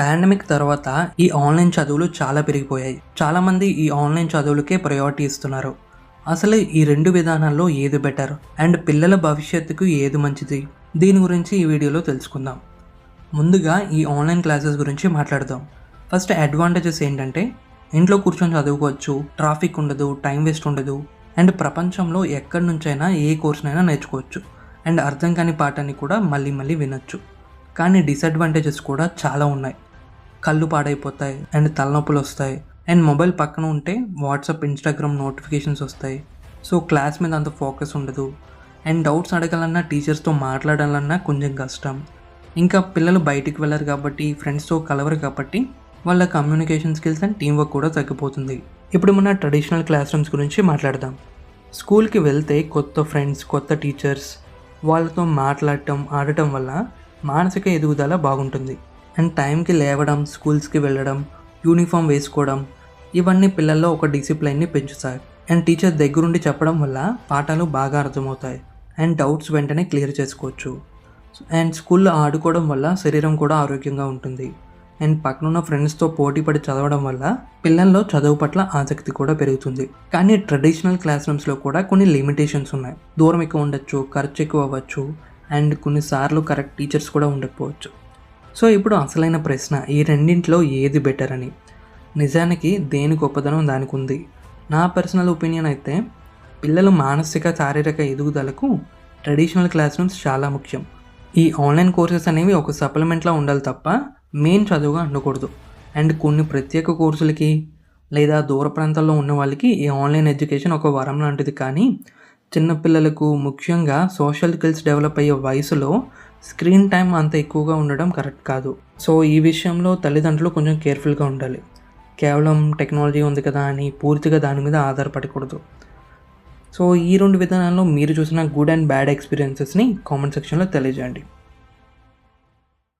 Pandemic తర్వాత ఈ online చదువులు చాలా పెరిగిపోయాయి. చాలామంది ఈ ఆన్లైన్ చదువులకే ప్రయారిటీ ఇస్తున్నారు. అసలు ఈ రెండు విధానాల్లో ఏది బెటర్ అండ్ పిల్లల భవిష్యత్తుకు ఏది మంచిది? దీని గురించి ఈ వీడియోలో తెలుసుకుందాం. ముందుగా ఈ ఆన్లైన్ క్లాసెస్ గురించి మాట్లాడదాం. ఫస్ట్ అడ్వాంటేజెస్ ఏంటంటే ఇంట్లో కూర్చొని చదువుకోవచ్చు ట్రాఫిక్ ఉండదు టైం వేస్ట్ ఉండదు అండ్ ప్రపంచంలో ఎక్కడి నుంచైనా ఏ కోర్సునైనా నేర్చుకోవచ్చు. అండ్ అర్థం కాని పాఠాన్ని కూడా మళ్ళీ మళ్ళీ వినొచ్చు. కానీ డిసడ్వాంటేజెస్ కూడా చాలా ఉన్నాయి. కళ్ళు పాడైపోతాయి అండ్ తలనొప్పులు వస్తాయి. అండ్ మొబైల్ పక్కన ఉంటే వాట్సాప్ ఇన్స్టాగ్రామ్ నోటిఫికేషన్స్ వస్తాయి. సో క్లాస్ మీద అంత ఫోకస్ ఉండదు. అండ్ డౌట్స్ అడగాలన్నా టీచర్స్తో మాట్లాడాలన్నా కొంచెం కష్టం. ఇంకా పిల్లలు బయటికి వెళ్ళరు కాబట్టి ఫ్రెండ్స్తో కలవరు కాబట్టి వాళ్ళ communication skills and team work కూడా తగ్గిపోతుంది. ఇప్పుడు మన ట్రెడిషనల్ క్లాస్ రూమ్స్ గురించి మాట్లాడదాం. స్కూల్కి వెళ్తే కొత్త ఫ్రెండ్స్ కొత్త టీచర్స్ వాళ్ళతో మాట్లాడటం ఆడటం వల్ల మానసిక ఎదుగుదల బాగుంటుంది. అండ్ టైంకి లేవడం స్కూల్స్కి వెళ్ళడం యూనిఫామ్ వేసుకోవడం ఇవన్నీ పిల్లల్లో ఒక డిసిప్లైన్ని పెంచుతాయి అండ్ టీచర్ దగ్గరుండి చెప్పడం వల్ల పాఠాలు బాగా అర్థమవుతాయి. అండ్ డౌట్స్ వెంటనే క్లియర్ చేసుకోవచ్చు. అండ్ స్కూల్లో ఆడుకోవడం వల్ల శరీరం కూడా ఆరోగ్యంగా ఉంటుంది. అండ్ పక్కనున్న ఫ్రెండ్స్తో పోటీ పడి చదవడం వల్ల పిల్లల్లో చదువు పట్ల ఆసక్తి కూడా పెరుగుతుంది. కానీ ట్రెడిషనల్ క్లాస్ రూమ్స్లో కూడా కొన్ని లిమిటేషన్స్ ఉన్నాయి. దూరం ఎక్కువ ఉండొచ్చు ఖర్చు ఎక్కువ అవ్వచ్చు అండ్ కొన్నిసార్లు కరెక్ట్ టీచర్స్ కూడా ఉండకపోవచ్చు. సో ఇప్పుడు అసలైన ప్రశ్న ఈ రెండింటిలో ఏది బెటర్ అని? నిజానికి దేని గొప్పదనం దానికి ఉంది నా పర్సనల్ ఒపీనియన్ అయితే పిల్లలు మానసిక శారీరక ఎదుగుదలకు ట్రెడిషనల్ క్లాస్ రూమ్స్ చాలా ముఖ్యం. ఈ ఆన్లైన్ కోర్సెస్ అనేవి ఒక సప్లిమెంట్లా ఉండాలి తప్ప మెయిన్ చదువుగా ఉండకూడదు. అండ్ కొన్ని ప్రత్యేక కోర్సులకి లేదా దూర ప్రాంతాల్లో ఉన్న వాళ్ళకి ఈ ఆన్లైన్ ఎడ్యుకేషన్ ఒక వరం లాంటిది కానీ చిన్నపిల్లలకు ముఖ్యంగా సోషల్ స్కిల్స్ డెవలప్ అయ్యే వయసులో స్క్రీన్ టైం అంత ఎక్కువగా ఉండడం కరెక్ట్ కాదు. సో ఈ విషయంలో తల్లిదండ్రులు కొంచెం కేర్ఫుల్గా ఉండాలి. కేవలం టెక్నాలజీ ఉంది కదా అని పూర్తిగా దాని మీద ఆధారపడకూడదు. సో ఈ రెండు విధానాల్లో మీరు చూసిన గుడ్ అండ్ బ్యాడ్ ఎక్స్పీరియన్సెస్ని కామెంట్ సెక్షన్లో తెలియజేయండి.